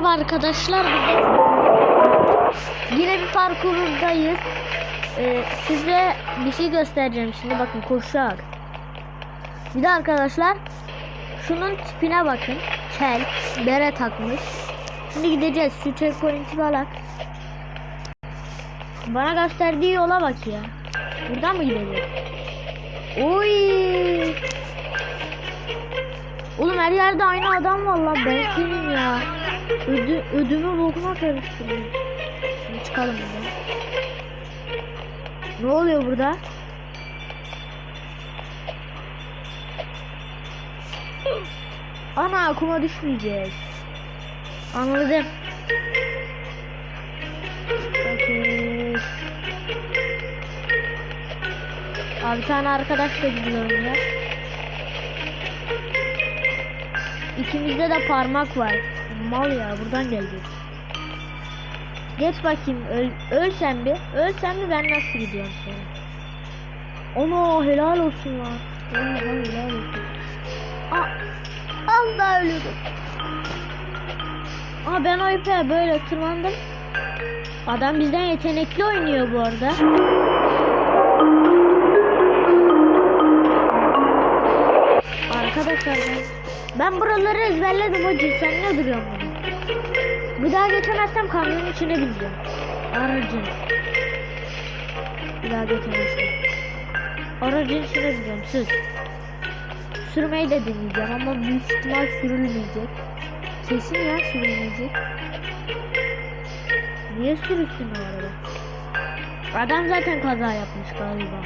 Merhaba arkadaşlar. Yine bir parkurdayız. Ee, size bir şey göstereceğim şimdi. Bakın koşarak. Bir de arkadaşlar şunun tipine bakın. Kel, bere takmış. Şimdi gideceğiz. Şu checkpoint'i bir alak. Bana gösterdiği yola bak ya. Buradan mı gideceğiz? Oy! Oğlum her yerde aynı adam var lan ben senin ya. Ödü, ödümü bokuna karıştırdım. Şimdi çıkalım buradan. Ne oluyor burada? Ana kuma düşmeyeceğiz. Anladım. Okey. Abi tane arkadaş da gidiyor ya. İkimizde de parmak var. Mal ya buradan gelecek. Geç bakayım öl, öl sen bir. Öl sen bir ben nasıl gidiyorum sonra. Ona helal olsun ya. Vallahi helal olsun. Aa, az daha ölüyordum. Aa ben o ipe böyle tırmandım. Adam bizden yetenekli oynuyor bu arada. Arkadaşlar ben, ben buraları ezberledim hacı sen ne duruyorsun? Bir daha geçemezsem kamyonun içine bineceğim. Aracın. Bir daha geçemezsem. Aracın içine bineceğim söz. Sürmeyi de deneyeceğim ama büyük ihtimal sürülmeyecek. Kesin ya sürülmeyecek. Niye sürüsün o araba? Adam zaten kaza yapmış galiba.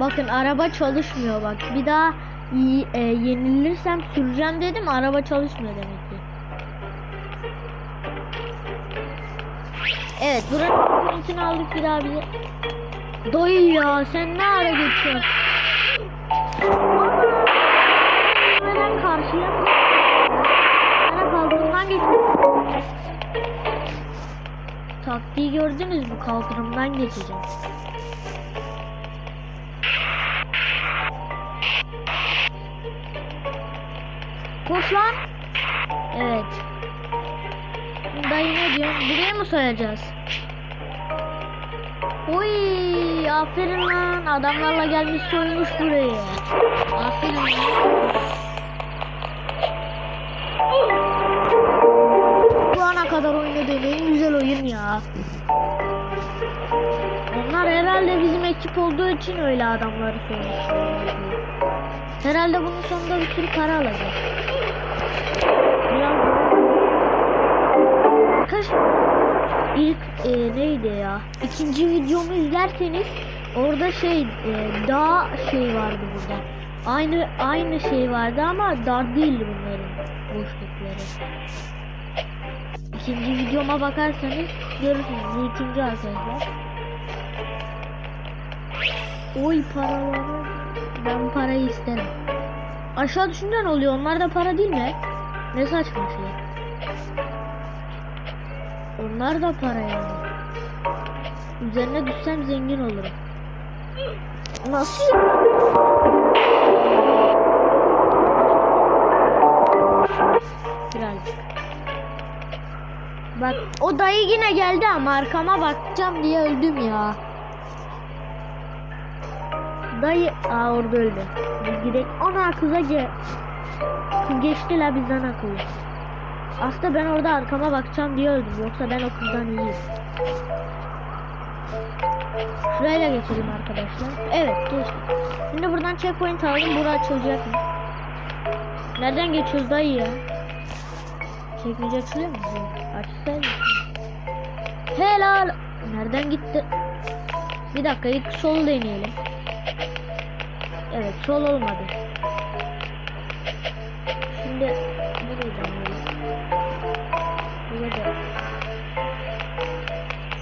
Bakın araba çalışmıyor bak. Bir daha e, yenilirsem süreceğim dedim araba çalışmıyor demek ki. Evet buranın içine aldık bir daha bize. Ya sen ne ara geçiyorsun? Neden karşıya? Bana kaldırımdan geçiyorum. Taktiği gördünüz mü? Kaldırımdan geçeceğim. Soyacağız? Oy, aferin lan. Adamlarla gelmiş soymuş burayı. Aferin. Bu ana kadar oynadığım en güzel oyun ya. Onlar herhalde bizim ekip olduğu için öyle adamları soymuş. Herhalde bunun sonunda bir sürü para alacak. Biraz Kaç ilk e, neydi ya? İkinci videomu izlerseniz orada şey e, daha şey vardı burada. Aynı aynı şey vardı ama dar değildi bunların boşlukları. İkinci videoma bakarsanız görürsünüz. Bu üçüncü arkadaşlar. Oy paraları. Ben parayı isterim. Aşağı düşünce ne oluyor? Onlar da para değil mi? Ne saçma şey. Onlar da para yani. Üzerine düşsem zengin olurum. Nasıl? Birazcık. Bak o dayı yine geldi ama arkama bakacağım diye öldüm ya. Dayı aa orada öldü. Biz gidelim. Ana kıza ge geçti la bizden akıllı. Aslında ben orada arkama bakacağım diye öldüm. Yoksa ben o kızdan iyiyim. Şurayla geçelim arkadaşlar. Evet geçtik. Şimdi buradan checkpoint aldım. Bura açılacak mı? Nereden geçiyoruz dayı ya? Çekmece açılıyor mu? Açsaydı. Helal. Nereden gitti? Bir dakika ilk sol deneyelim. Evet sol olmadı. Şimdi ne diyeceğim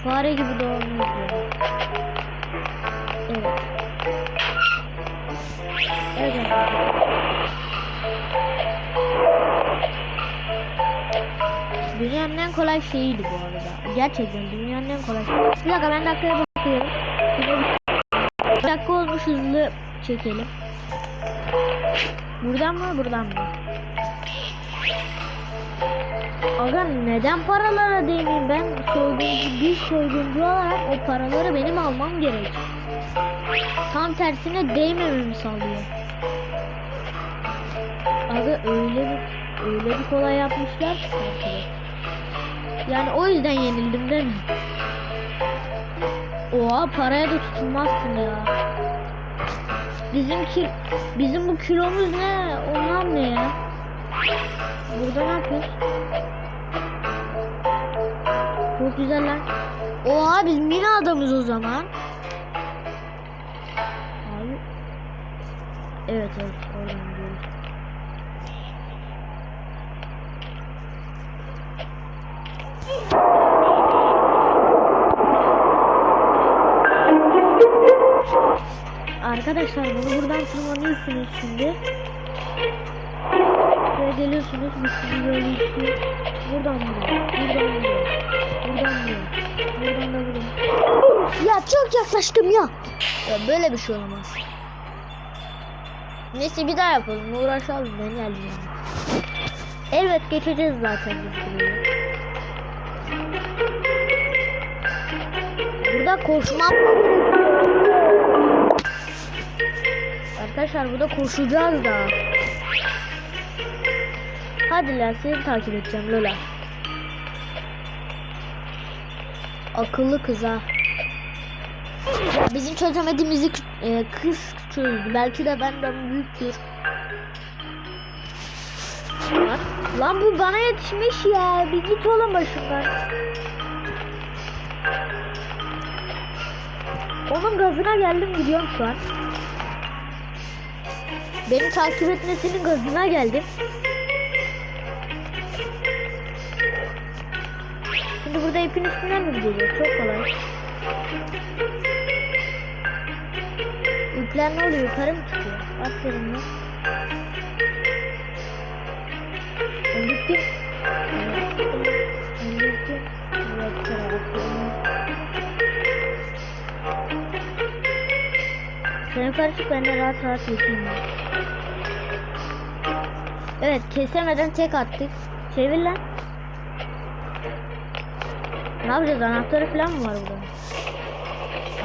Fare gibi doğru Evet. Evet. Dünyanın en kolay şeyiydi bu arada. Gerçekten dünyanın en kolay şeyi. Bir dakika ben dakikaya bakıyorum. Bir dakika olmuş hızlı çekelim. Buradan mı buradan mı? Aga neden paralara değmeyeyim ben soyguncu bir soyguncu olarak o paraları benim almam gerek. Tam tersine değmememi sağlıyor. Aga öyle bir öyle bir kolay yapmışlar. Yani o yüzden yenildim değil mi? Oha paraya da tutulmazsın ya. Bizim ki bizim bu kilomuz ne? Ondan ne ya? Burada ne yapıyoruz? Çok güzel lan. Oha biz mini adamız o zaman. Abi. Evet evet oradan gidiyoruz. Arkadaşlar bunu buradan tırmanıyorsunuz şimdi. Buraya geliyorsunuz bu sizi böyle istiyor. Buradan buraya, buradan buraya, buradan buraya, buradan da buraya. Ya çok yaklaştım ya. Ya böyle bir şey olamaz. Neyse bir daha yapalım. Uğraşalım ben geldim. Evet geçeceğiz zaten biz burayı. Burada koşmam Arkadaşlar burada koşacağız da. Hadi lan seni takip edeceğim Lola. Akıllı kız ha. Ya bizim çözemediğimizi e, kız çözdü. Belki de benden büyüktür. Lan, lan bu bana yetişmiş ya. Bir git oğlum başımdan. Onun gazına geldim gidiyorum şu an. Beni takip etmesinin gazına geldim. Şimdi burada ipin üstünden mi gideceğiz? Çok kolay. İpler ne oluyor? Yukarı mı çıkıyor? Aferin lan. Ben gittim. Ben gittim. Evet, aferin. Sen yukarı çık ben de rahat rahat geçeyim. Evet kesemeden tek attık. Çevir lan. Ne yapacağız anahtarı falan mı var burada?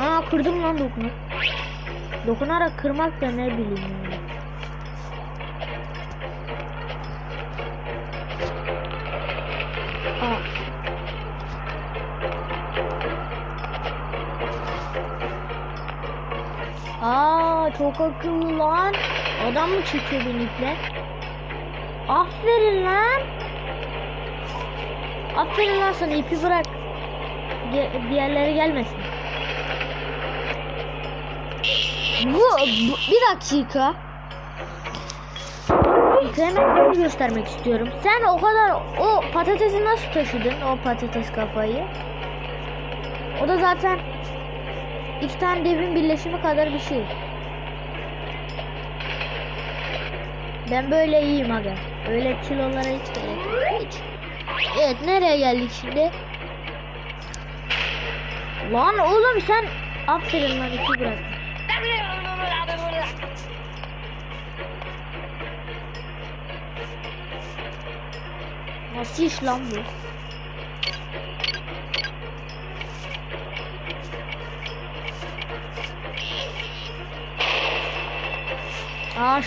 Aa kırdım lan dokunup. Dokunarak kırmak da ne bileyim. Aa çok akıllı lan. Adam mı çekiyor beni iple? Aferin lan. Aferin lan sana ipi bırak. Diğerleri gelmesin. Bu, bu bir dakika. Hemen göstermek istiyorum. Sen o kadar o patatesi nasıl taşıdın o patates kafayı? O da zaten iki tane devin birleşimi kadar bir şey. Ben böyle iyiyim aga. Öyle kilolara hiç gerek yok. Hiç. Evet nereye geldik şimdi? Lan oğlum sen aferin lan iki bırak. Nasıl iş lan bu? Aa.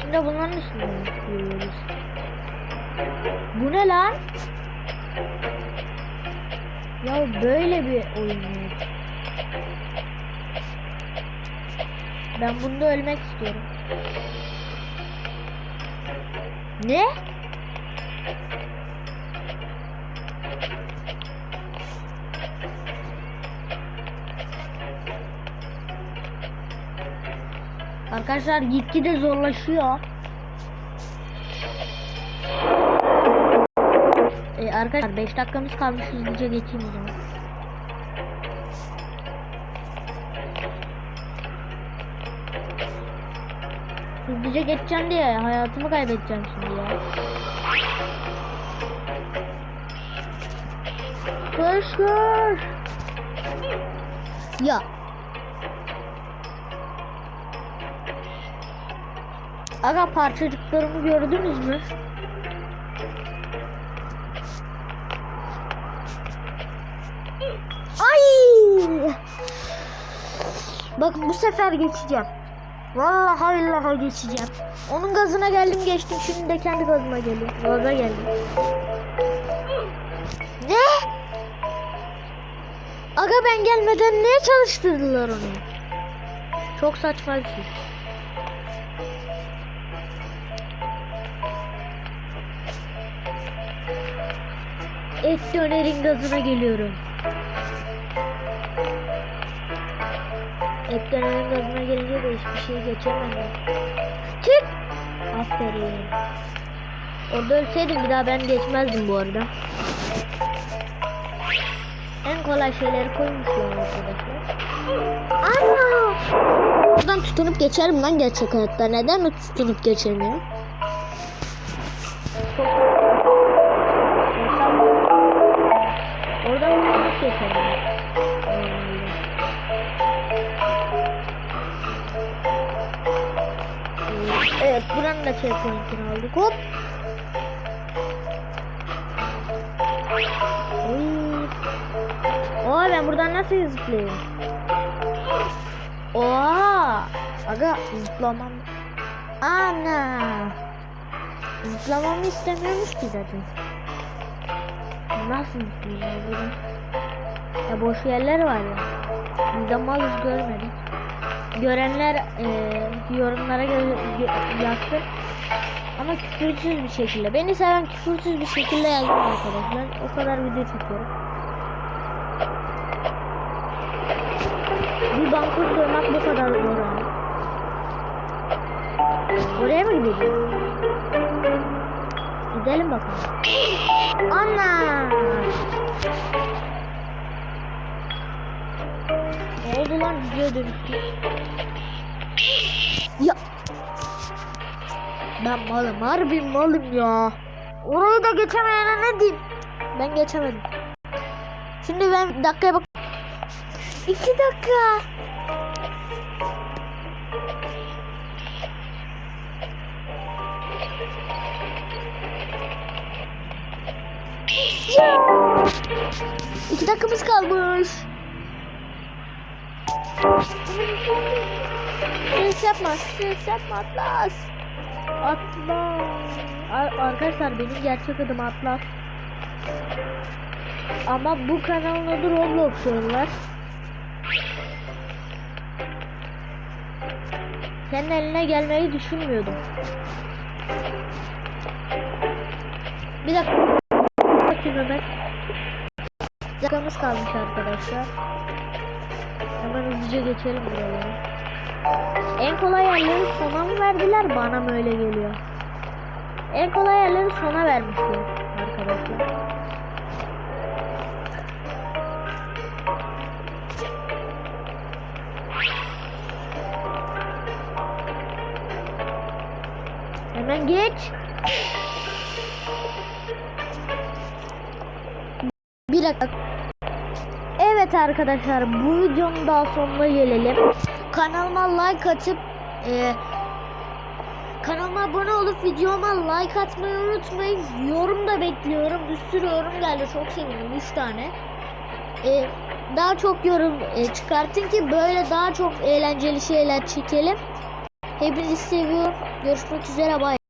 Şimdi bunların üstüne. Bu ne lan? Ya böyle bir oyun yok. Ben bunda ölmek istiyorum. Ne? Arkadaşlar gitgide zorlaşıyor. arkadaşlar 5 dakikamız kalmış hızlıca geçeyim o zaman. Hızlıca geçeceğim diye hayatımı kaybedeceğim şimdi ya. Koşur. Ya. Aga parçacıklarımı gördünüz mü? Bakın bu sefer geçeceğim. Vallahi billahi geçeceğim. Onun gazına geldim geçtim. Şimdi de kendi gazıma geliyorum. Gaza geldim. Ne? Aga ben gelmeden niye çalıştırdılar onu? Çok saçma bir şey. Et dönerin gazına geliyorum. Et dönerin gazına gelince de hiçbir şey geçemedim. Çık! Aferin. Orada ölseydim bir daha ben geçmezdim bu arada. En kolay şeyleri koymuşlar arkadaşlar. Ana! Buradan tutunup geçerim ben gerçek hayatta. Neden tutunup geçemiyorum? Çok... Da checkpoint'ini aldık. Hop. Oy. Oha ben buradan nasıl zıplayayım? Oha. Aga zıplamam. Ana. Zıplamamı istemiyormuş ki zaten. Nasıl zıplayacağım buradan? Ya boş yerler var ya. Biz de malız görmedik. Görenler eee, yorumlara gö- gö- yazsın. Ama küfürsüz bir şekilde. Beni seven küfürsüz bir şekilde yazın arkadaşlar. O kadar video çekiyorum. Bir banka sormak bu kadar zor. Oraya mı gidelim? Gidelim bakalım. Ana! Oldu lan video dönüştü? Ya! Ben malım, harbi malım ya. Orayı da geçemeyene ne diyeyim? Ben geçemedim. Şimdi ben dakikaya bak. İki dakika. İki dakikamız kalmış. Ses yapma, ses yapma Atlas. Atlas. Ar- arkadaşlar benim gerçek adım Atlas. Ama bu kanalın adı Roblox oyunlar. Senin eline gelmeyi düşünmüyordum. Bir dakika. Bir dakikamız kalmış arkadaşlar. Hemen hızlıca geçelim buraları. En kolay yerleri sona mı verdiler bana mı öyle geliyor? En kolay yerleri sona vermişler arkadaşlar. Hemen geç. Bir dakika. Evet arkadaşlar bu videonun daha sonuna gelelim. Kanalıma like atıp e, kanalıma abone olup videoma like atmayı unutmayın. Yorum da bekliyorum. Bir sürü yorum geldi. Çok sevindim. 3 tane. E, daha çok yorum e, çıkartın ki böyle daha çok eğlenceli şeyler çekelim. Hepinizi seviyorum. Görüşmek üzere. Bay.